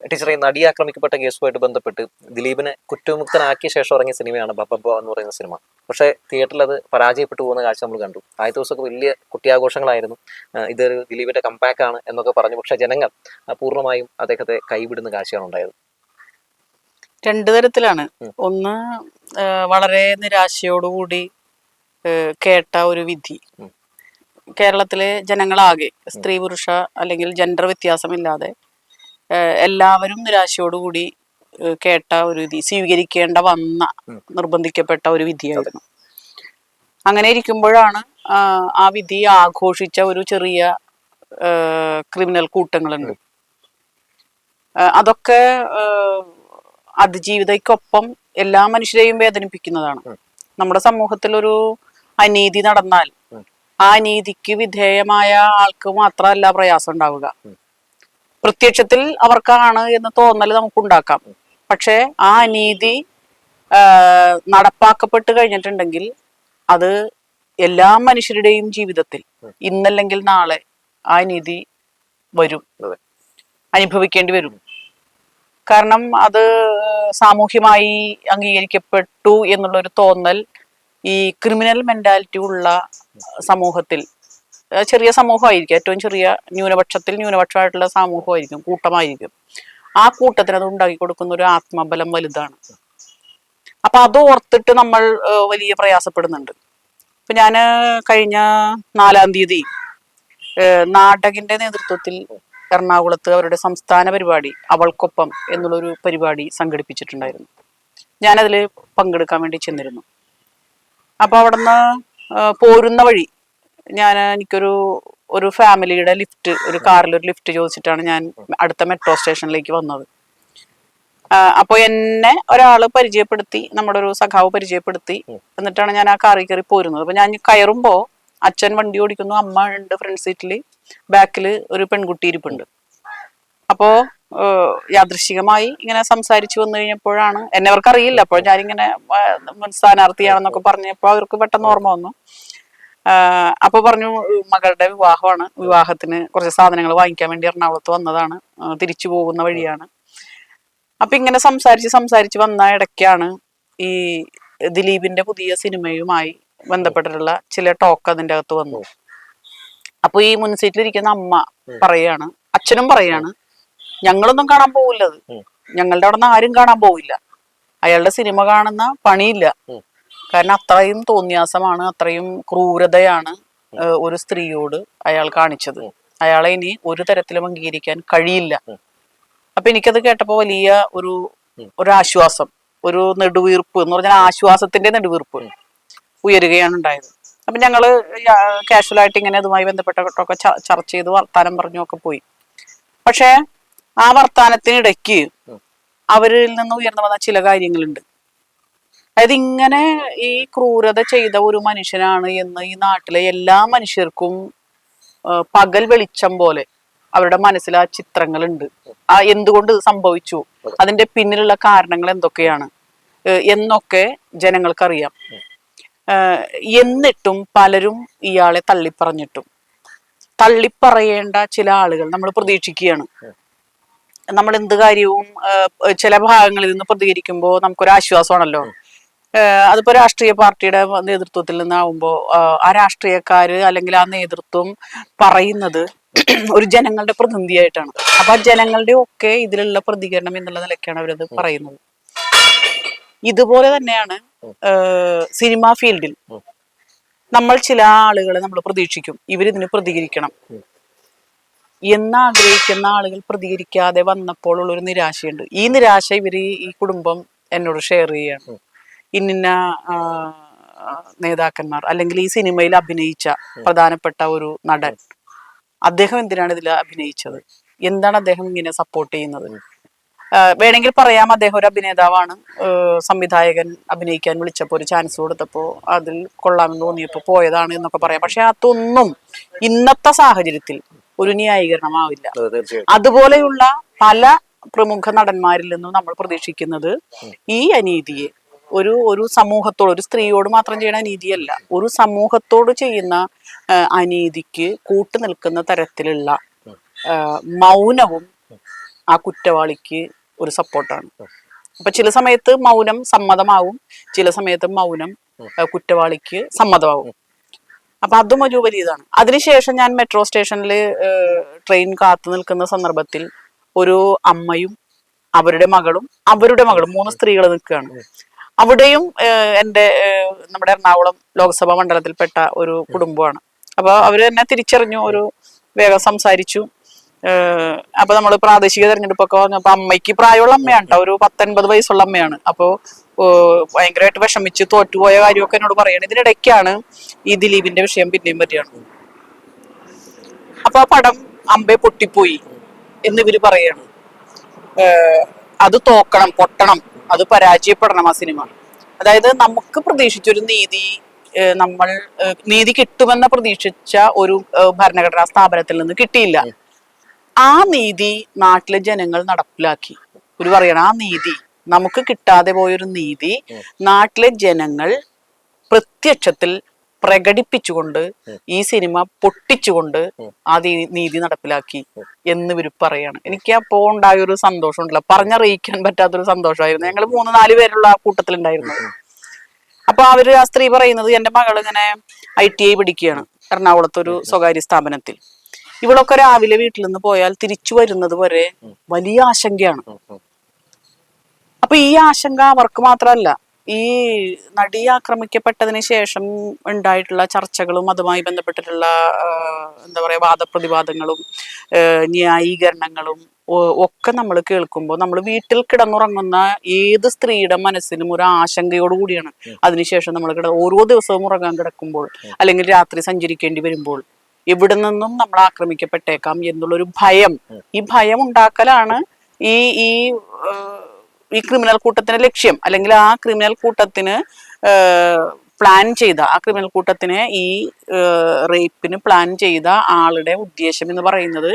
ടീച്ചറെ നടി ആക്രമിക്കപ്പെട്ട കേസുമായിട്ട് ബന്ധപ്പെട്ട് ദിലീപിനെ കുറ്റവിമുക്തനാക്കിയ ശേഷം ഇറങ്ങിയ സിനിമയാണ് ബബ്ബ എന്ന് പറയുന്ന സിനിമ. പക്ഷേ തിയേറ്ററിൽ അത് പരാജയപ്പെട്ടു പോകുന്ന കാഴ്ച നമ്മൾ കണ്ടു. ആദ്യത്തെ ദിവസമൊക്കെ വലിയ കുട്ടിയാഘോഷങ്ങളായിരുന്നു. ഇതൊരു ദിലീപിന്റെ കമ്പാക്ക് ആണ് എന്നൊക്കെ പറഞ്ഞു. പക്ഷേ ജനങ്ങൾ പൂർണമായും അദ്ദേഹത്തെ കൈവിടുന്ന കാഴ്ചയാണ് ഉണ്ടായത്. രണ്ടു തരത്തിലാണ്. ഒന്ന് വളരെ നിരാശയോടുകൂടി കേട്ട ഒരു വിധി. കേരളത്തിലെ ജനങ്ങളാകെ സ്ത്രീ പുരുഷ അല്ലെങ്കിൽ ജെൻഡർ വ്യത്യാസമില്ലാതെ എല്ലാവരും നിരാശയോടുകൂടി കേട്ട ഒരു വിധി സ്വീകരിക്കേണ്ട വന്ന നിർബന്ധിക്കപ്പെട്ട ഒരു വിധിയായിരുന്നു. അങ്ങനെ ഇരിക്കുമ്പോഴാണ് ആ, വിധി ആഘോഷിച്ച ഒരു ചെറിയ ക്രിമിനൽ കൂട്ടങ്ങളുണ്ട്. അതൊക്കെ അതിജീവിതയ്ക്കൊപ്പം എല്ലാ മനുഷ്യരെയും വേദനിപ്പിക്കുന്നതാണ്. നമ്മുടെ സമൂഹത്തിൽ ഒരു അനീതി നടന്നാൽ ആ നീതിക്ക് വിധേയമായ ആൾക്ക് മാത്രമല്ല പ്രയാസം ഉണ്ടാവുക. പ്രത്യക്ഷത്തിൽ അവർക്കാണ് എന്ന് തോന്നൽ നമുക്ക് ഉണ്ടാക്കാം പക്ഷേ ആ അനീതി നടപ്പാക്കപ്പെട്ട് കഴിഞ്ഞിട്ടുണ്ടെങ്കിൽ അത് എല്ലാ മനുഷ്യരുടെയും ജീവിതത്തിൽ. ഇന്നല്ലെങ്കിൽ നാളെ ആ നീതി വരും. അനുഭവിക്കേണ്ടി വരും കാരണം അത് സാമൂഹ്യമായി അംഗീകരിക്കപ്പെട്ടു എന്നുള്ളൊരു തോന്നൽ ഈ ക്രിമിനൽ മെന്റാലിറ്റി ഉള്ള സമൂഹത്തിൽ ചെറിയ സമൂഹമായിരിക്കും. ഏറ്റവും ചെറിയ ന്യൂനപക്ഷത്തിൽ ന്യൂനപക്ഷമായിട്ടുള്ള സമൂഹമായിരിക്കും കൂട്ടമായിരിക്കും. ആ കൂട്ടത്തിന് അത് ഉണ്ടാക്കി കൊടുക്കുന്ന ഒരു ആത്മബലം വലുതാണ്. അപ്പൊ അത് ഓർത്തിട്ട് നമ്മൾ വലിയ പ്രയാസപ്പെടുന്നുണ്ട്. ഇപ്പൊ ഞാൻ കഴിഞ്ഞ നാലാം തീയതി നാടകിന്റെ നേതൃത്വത്തിൽ എറണാകുളത്ത് അവരുടെ സംസ്ഥാന പരിപാടി അവൾക്കൊപ്പം എന്നുള്ളൊരു പരിപാടി സംഘടിപ്പിച്ചിട്ടുണ്ടായിരുന്നു. ഞാനതിൽ പങ്കെടുക്കാൻ വേണ്ടി ചെന്നിരുന്നു. അപ്പൊ അവിടുന്ന് പോരുന്ന വഴി ഞാൻ എനിക്കൊരു ഒരു ഫാമിലിയുടെ ലിഫ്റ്റ് ഒരു കാറിൽ ഒരു ലിഫ്റ്റ് ചോദിച്ചിട്ടാണ് ഞാൻ അടുത്ത മെട്രോ സ്റ്റേഷനിലേക്ക് വന്നത്. അപ്പോൾ എന്നെ ഒരാൾ പരിചയപ്പെടുത്തി നമ്മുടെ ഒരു സഖാവ് പരിചയപ്പെടുത്തി എന്നിട്ടാണ് ഞാൻ ആ കാറിൽ കയറി പോരുന്നത്. അപ്പൊ ഞാൻ കയറുമ്പോൾ അച്ഛൻ വണ്ടി ഓടിക്കുന്നു അമ്മ ഉണ്ട് ഫ്രണ്ട് സീറ്റിൽ ബാക്കിൽ ഒരു പെൺകുട്ടി ഇരിപ്പുണ്ട്. അപ്പോ യാദൃശികമായി ഇങ്ങനെ സംസാരിച്ചു വന്നു കഴിഞ്ഞപ്പോഴാണ് എന്നെ അവർക്ക് അറിയില്ല അപ്പോൾ ഞാനിങ്ങനെ സ്ഥാനാർത്ഥിയാണെന്നൊക്കെ പറഞ്ഞപ്പോൾ അവർക്ക് പെട്ടെന്ന് ഓർമ്മ വന്നു. അപ്പൊ പറഞ്ഞു മകളുടെ വിവാഹമാണ്. വിവാഹത്തിന് കുറച്ച് സാധനങ്ങൾ വാങ്ങിക്കാൻ വേണ്ടി എറണാകുളത്ത് വന്നതാണ്. തിരിച്ചു പോകുന്ന വഴിയാണ്. അപ്പൊ ഇങ്ങനെ സംസാരിച്ച് സംസാരിച്ച് വന്ന ഇടയ്ക്കാണ് ഈ ദിലീപിന്റെ പുതിയ സിനിമയുമായി ബന്ധപ്പെട്ടിട്ടുള്ള ചില ടോക്ക് അതിന്റെ അകത്ത് വന്നു. അപ്പൊ ഈ മുൻസീറ്റിലിരിക്കുന്ന അമ്മ പറയാണ് അച്ഛനും പറയാണ് ഞങ്ങളൊന്നും കാണാൻ പോവില്ല അത്. ഞങ്ങളുടെ അവിടെ നിന്ന് ആരും കാണാൻ പോവില്ല. അയാളുടെ സിനിമ കാണുന്ന പണിയില്ല. കാരണം അത്രയും തോന്നിയാസമാണ് അത്രയും ക്രൂരതയാണ് ഒരു സ്ത്രീയോട് അയാൾ കാണിച്ചത്. അയാളെ ഇനി ഒരു തരത്തിലും അംഗീകരിക്കാൻ കഴിയില്ല. അപ്പൊ എനിക്കത് കേട്ടപ്പോ വലിയ ഒരു. ഒരു ആശ്വാസം ഒരു നെടുവീർപ്പ് എന്ന് പറഞ്ഞാൽ ആശ്വാസത്തിന്റെ നെടുവീർപ്പ് ഉയരുകയാണ് ഉണ്ടായത്. അപ്പൊ ഞങ്ങൾ കാഷ്വൽ ആയിട്ട് ഇങ്ങനെ അതുമായി ബന്ധപ്പെട്ടൊക്കെ ചർച്ച ചെയ്ത് വർത്താനം പറഞ്ഞു ഒക്കെ പോയി. പക്ഷേ ആ വർത്താനത്തിനിടയ്ക്ക്. അവരിൽ നിന്ന് ഉയർന്നു വന്ന ചില കാര്യങ്ങളുണ്ട്. അതായത് ഇങ്ങനെ ഈ ക്രൂരത ചെയ്ത ഒരു മനുഷ്യനാണ് എന്ന് ഈ നാട്ടിലെ എല്ലാ മനുഷ്യർക്കും പകൽ വെളിച്ചം പോലെ അവരുടെ മനസ്സിൽ ആ ചിത്രങ്ങളുണ്ട്. ആ എന്തുകൊണ്ട് സംഭവിച്ചു? അതിന്റെ പിന്നിലുള്ള കാരണങ്ങൾ എന്തൊക്കെയാണ്? എന്നൊക്കെ ജനങ്ങൾക്കറിയാം. എന്നിട്ടും പലരും ഇയാളെ തള്ളിപ്പറഞ്ഞിട്ടും. തള്ളിപ്പറയേണ്ട ചില ആളുകൾ നമ്മൾ പ്രതീക്ഷിക്കുകയാണ്. നമ്മൾ എന്ത് കാര്യവും ചില ഭാഗങ്ങളിൽ നിന്ന് പ്രതികരിക്കുമ്പോൾ നമുക്കൊരു ആശ്വാസമാണല്ലോ അതിപ്പോ രാഷ്ട്രീയ പാർട്ടിയുടെ നേതൃത്വത്തിൽ നിന്നാവുമ്പോൾ ആ രാഷ്ട്രീയക്കാര് അല്ലെങ്കിൽ ആ നേതൃത്വം പറയുന്നത് ഒരു ജനങ്ങളുടെ പ്രതിനിധിയായിട്ടാണ്. അപ്പൊ ആ ജനങ്ങളുടെ ഒക്കെ ഇതിലുള്ള പ്രതികരണം എന്നുള്ള നിലയ്ക്കാണ് അവരത് പറയുന്നത്. ഇതുപോലെ തന്നെയാണ് സിനിമാ ഫീൽഡിൽ നമ്മൾ ചില ആളുകളെ നമ്മൾ പ്രതീക്ഷിക്കും. ഇവരിതിന് പ്രതികരിക്കണം. എന്നാഗ്രഹിക്കുന്ന ആളുകൾ പ്രതികരിക്കാതെ വന്നപ്പോൾ ഉള്ളൊരു നിരാശയുണ്ട്. ഈ നിരാശ ഇവർ ഈ കുടുംബം എന്നോട് ഷെയർ ചെയ്യാണ് ഇന്നിന്ന ആ, നേതാക്കന്മാർ അല്ലെങ്കിൽ ഈ സിനിമയിൽ അഭിനയിച്ച പ്രധാനപ്പെട്ട ഒരു നടൻ. അദ്ദേഹം എന്തിനാണ് ഇതിൽ അഭിനയിച്ചത്? എന്താണ് അദ്ദേഹം ഇങ്ങനെ സപ്പോർട്ട് ചെയ്യുന്നത്? വേണമെങ്കിൽ പറയാം അദ്ദേഹം ഒരു അഭിനേതാവാണ്. സംവിധായകൻ അഭിനയിക്കാൻ വിളിച്ചപ്പോൾ ഒരു ചാൻസ് കൊടുത്തപ്പോൾ അതിൽ കൊള്ളാമെന്ന് തോന്നിയപ്പോൾ പോയതാണ് എന്നൊക്കെ പറയാം. പക്ഷെ അതൊന്നും ഇന്നത്തെ സാഹചര്യത്തിൽ ഒരു ന്യായീകരണമാവില്ല. അതുപോലെയുള്ള പല പ്രമുഖ നടന്മാരിൽ നിന്നും നമ്മൾ പ്രതീക്ഷിക്കുന്നത് ഈ അനീതിയെ ഒരു ഒരു സമൂഹത്തോട് ഒരു സ്ത്രീയോട് മാത്രം ചെയ്യുന്ന അനീതിയല്ല ഒരു സമൂഹത്തോട് ചെയ്യുന്ന അനീതിക്ക് കൂട്ടു നിൽക്കുന്ന തരത്തിലുള്ള മൗനവും ആ കുറ്റവാളിക്ക് ഒരു സപ്പോർട്ടാണ്. അപ്പൊ ചില സമയത്ത് മൗനം സമ്മതമാവും ചില സമയത്ത് മൗനം കുറ്റവാളിക്ക് സമ്മതമാവും. അപ്പൊ അതും ഒരു വലിയ ഇതാണ്. അതിനുശേഷം ഞാൻ മെട്രോ സ്റ്റേഷനിൽ ട്രെയിൻ കാത്തു നിൽക്കുന്ന സന്ദർഭത്തിൽ ഒരു അമ്മയും അവരുടെ മകളും അവരുടെ മകളും മൂന്ന് സ്ത്രീകൾ നിൽക്കുകയാണ്. അവിടെയും എന്റെ എന്റെ നമ്മുടെ എറണാകുളം ലോക്സഭാ മണ്ഡലത്തിൽപ്പെട്ട ഒരു കുടുംബമാണ്. അപ്പൊ അവർ എന്നെ തിരിച്ചറിഞ്ഞു ഒരു വേഗം സംസാരിച്ചു. ഏഹ്, അപ്പൊ നമ്മൾ പ്രാദേശിക തെരഞ്ഞെടുപ്പൊക്കെ വന്നപ്പോ അമ്മയ്ക്ക് പ്രായമുള്ള അമ്മയാണ് കേട്ടോ ഒരു പത്തൊൻപത് വയസ്സുള്ള അമ്മയാണ്. അപ്പോ ഏഹ്, ഭയങ്കരമായിട്ട് വിഷമിച്ച് തോറ്റുപോയ കാര്യമൊക്കെ എന്നോട് പറയണം. ഇതിനിടയ്ക്കാണ് ഈ ദിലീപിന്റെ വിഷയം പിന്നെയും പറ്റിയാണ് അപ്പൊ ആ പടം അമ്പെ പൊട്ടിപ്പോയി എന്നിവര് പറയാണ്. അത് തോക്കണം പൊട്ടണം. അത് പരാജയപ്പെടണം ആ സിനിമ. അതായത് നമുക്ക് പ്രതീക്ഷിച്ചൊരു നീതി നമ്മൾ നീതി കിട്ടുമെന്ന് പ്രതീക്ഷിച്ച ഒരു ഭരണഘടനാ സ്ഥാപനത്തിൽ നിന്ന് കിട്ടിയില്ല. ആ നീതി നാട്ടിലെ ജനങ്ങൾ നടപ്പിലാക്കി. ഒരു പറയണം ആ നീതി നമുക്ക് കിട്ടാതെ പോയൊരു നീതി നാട്ടിലെ ജനങ്ങൾ പ്രത്യക്ഷത്തിൽ പ്രകടിപ്പിച്ചുകൊണ്ട് ഈ സിനിമ പൊട്ടിച്ചുകൊണ്ട് ആ നീതി നടപ്പിലാക്കി എന്ന് ഇവർ പറയാണ്. എനിക്ക് ആ പോണ്ടായ ഒരു സന്തോഷം ഉണ്ടല്ലോ പറഞ്ഞറിയിക്കാൻ പറ്റാത്തൊരു സന്തോഷമായിരുന്നു. ഞങ്ങൾ മൂന്ന് നാല് പേരുള്ള ആ കൂട്ടത്തിലുണ്ടായിരുന്നു. അപ്പൊ അവർ ആ സ്ത്രീ പറയുന്നത് എന്റെ മകൾ ഇങ്ങനെ ഐ ടി ഐ പഠിക്കുകയാണ്. എറണാകുളത്ത് ഒരു സ്വകാര്യ സ്ഥാപനത്തിൽ. ഇവളൊക്കെ രാവിലെ വീട്ടിൽ നിന്ന് പോയാൽ തിരിച്ചു വരുന്നത് വരെ വലിയ ആശങ്കയാണ്. അപ്പൊ ഈ ആശങ്ക അവർക്ക് മാത്രമല്ല. ഈ നടി ആക്രമിക്കപ്പെട്ടതിന് ശേഷം ഉണ്ടായിട്ടുള്ള ചർച്ചകളും അതുമായി ബന്ധപ്പെട്ടിട്ടുള്ള എന്താ പറയുക വാദപ്രതിവാദങ്ങളും ന്യായീകരണങ്ങളും ഒക്കെ നമ്മൾ കേൾക്കുമ്പോൾ നമ്മൾ വീട്ടിൽ കിടന്നുറങ്ങുന്ന ഏത് സ്ത്രീയുടെ മനസ്സിനും ഒരു ആശങ്കയോട് കൂടിയാണ്. അതിനുശേഷം നമ്മൾ കിട ഓരോ ദിവസവും ഉറങ്ങാൻ കിടക്കുമ്പോൾ അല്ലെങ്കിൽ രാത്രി സഞ്ചരിക്കേണ്ടി വരുമ്പോൾ എവിടെ നിന്നും നമ്മൾ ആക്രമിക്കപ്പെട്ടേക്കാം എന്നുള്ളൊരു ഭയം. ഈ ഭയം ഉണ്ടാക്കലാണ് ഈ ഈ ഈ ക്രിമിനൽ കൂട്ടത്തിന്റെ ലക്ഷ്യം. അല്ലെങ്കിൽ ആ ക്രിമിനൽ കൂട്ടത്തിന് പ്ലാൻ ചെയ്ത ആ ക്രിമിനൽ കൂട്ടത്തിന് ഈ റേപ്പിന് പ്ലാൻ ചെയ്ത ആളുടെ ഉദ്ദേശം എന്ന് പറയുന്നത്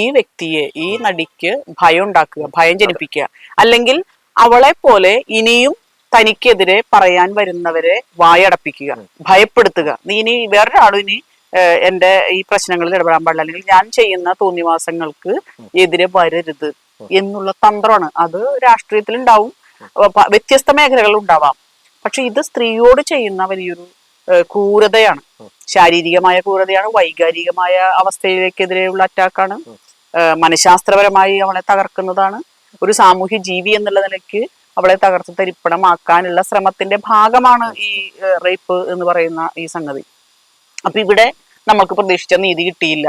ഈ വ്യക്തിയെ ഈ നടിക്ക് ഭയം ഉണ്ടാക്കുക ഭയം ജനിപ്പിക്കുക. അല്ലെങ്കിൽ അവളെ പോലെ ഇനിയും തനിക്കെതിരെ പറയാൻ വരുന്നവരെ വായടപ്പിക്കുക ഭയപ്പെടുത്തുക. നീ ഇനി വേറൊരാളും ഇനി എന്റെ ഈ പ്രശ്നങ്ങളിൽ ഇടപെടാൻ പാടില്ല. അല്ലെങ്കിൽ ഞാൻ ചെയ്യുന്ന തോന്നിവാസങ്ങൾക്ക് എതിരെ വരരുത്. എന്നുള്ള തന്ത്രമാണ്. അത് രാഷ്ട്രീയത്തിൽ ഉണ്ടാവും വ്യത്യസ്ത മേഖലകളിൽ ഉണ്ടാവാം പക്ഷെ ഇത് സ്ത്രീയോട് ചെയ്യുന്ന വലിയൊരു ക്രൂരതയാണ്. ശാരീരികമായ ക്രൂരതയാണ്. വൈകാരികമായ അവസ്ഥയിലേക്കെതിരെയുള്ള അറ്റാക്കാണ്. മനഃശാസ്ത്രപരമായി അവളെ തകർക്കുന്നതാണ്. ഒരു സാമൂഹ്യ ജീവി എന്നുള്ള നിലയ്ക്ക് അവളെ തകർത്ത് തരിപ്പണമാക്കാനുള്ള ശ്രമത്തിന്റെ ഭാഗമാണ് ഈ റേപ്പ് എന്ന് പറയുന്ന ഈ സംഗതി. അപ്പൊ ഇവിടെ നമ്മൾക്ക് പ്രതീക്ഷിച്ച നീതി കിട്ടിയില്ല.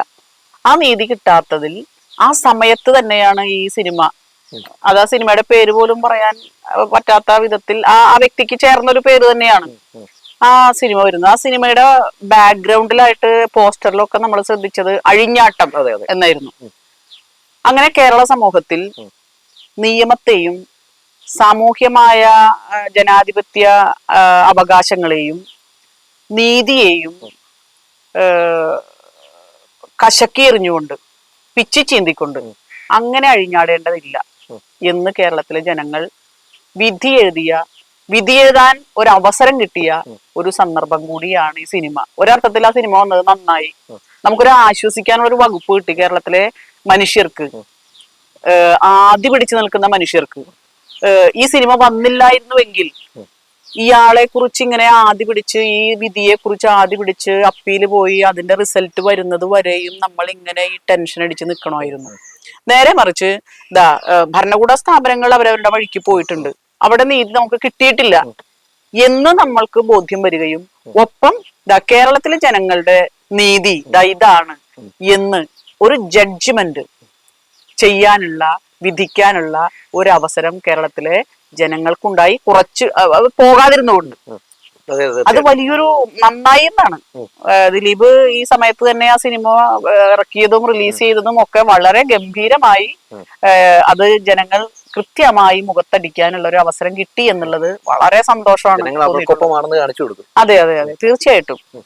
ആ നീതി കിട്ടാത്തതിൽ ആ സമയത്ത് തന്നെയാണ് ഈ സിനിമ. അത് ആ സിനിമയുടെ പേര് പോലും പറയാൻ പറ്റാത്ത വിധത്തിൽ ആ ആ വ്യക്തിക്ക് ചേർന്ന ഒരു പേര് തന്നെയാണ്. ആ സിനിമ വരുന്നത്. ആ സിനിമയുടെ ബാക്ക്ഗ്രൗണ്ടിലായിട്ട് പോസ്റ്ററിലൊക്കെ നമ്മൾ ശ്രദ്ധിച്ചത് അഴിഞ്ഞാട്ടം എന്നായിരുന്നു. അങ്ങനെ കേരള സമൂഹത്തിൽ നിയമത്തെയും സാമൂഹ്യമായ ജനാധിപത്യ അവകാശങ്ങളെയും നീതിയെയും കശക്കി എറിഞ്ഞുകൊണ്ട് പിച്ചി ചീന്തിക്കൊണ്ട് അങ്ങനെ അഴിഞ്ഞാടേണ്ടതില്ല. എന്ന് കേരളത്തിലെ ജനങ്ങൾ വിധി എഴുതിയ വിധി എഴുതാൻ ഒരു അവസരം കിട്ടിയ ഒരു സന്ദർഭം കൂടിയാണ് ഈ സിനിമ. ഒരർത്ഥത്തിൽ ആ സിനിമ വന്നത് നന്നായി. നമുക്കൊരു ആശ്വസിക്കാനുള്ള ഒരു വകുപ്പ് കിട്ടി കേരളത്തിലെ മനുഷ്യർക്ക്. ആദ്യ പിടിച്ചു നിൽക്കുന്ന മനുഷ്യർക്ക്. ഈ സിനിമ വന്നില്ലായിരുന്നുവെങ്കിൽ ഇയാളെ കുറിച്ച് ഇങ്ങനെ ആദ്യ പിടിച്ച് ഈ വിധിയെ കുറിച്ച് ആദ്യ പിടിച്ച് അപ്പീൽ പോയി അതിന്റെ റിസൾട്ട് വരുന്നത് വരെയും നമ്മൾ ഇങ്ങനെ ഈ ടെൻഷൻ അടിച്ച് നിൽക്കണമായിരുന്നു നേരെ മറിച്ച് ഇതാ ഭരണകൂട സ്ഥാപനങ്ങൾ അവരവരുടെ വഴിക്ക് പോയിട്ടുണ്ട്. അവിടെ നീതി നമുക്ക് കിട്ടിയിട്ടില്ല. എന്ന് നമ്മൾക്ക് ബോധ്യം വരികയും ഒപ്പം ഇതാ കേരളത്തിലെ ജനങ്ങളുടെ നീതി ഇതാ ഇതാണ് എന്ന് ഒരു ജഡ്ജ്മെന്റ് ചെയ്യാനുള്ള വിധിക്കാനുള്ള ഒരു അവസരം കേരളത്തിലെ ജനങ്ങൾക്കുണ്ടായി കുറച്ച് പോകാതിരുന്നുകൊണ്ട്. അതെ വലിയൊരു നന്നായി എന്നാണ്. ദിലീപ് ഈ സമയത്ത് തന്നെ ആ സിനിമ ഇറക്കിയതും റിലീസ് ചെയ്തതും ഒക്കെ വളരെ ഗംഭീരമായി അത് ജനങ്ങൾ കൃത്യമായി മുഖത്തടിക്കാനുള്ള ഒരു അവസരം കിട്ടി എന്നുള്ളത് വളരെ സന്തോഷമാണ് അതെ അതെ അതെ. തീർച്ചയായിട്ടും.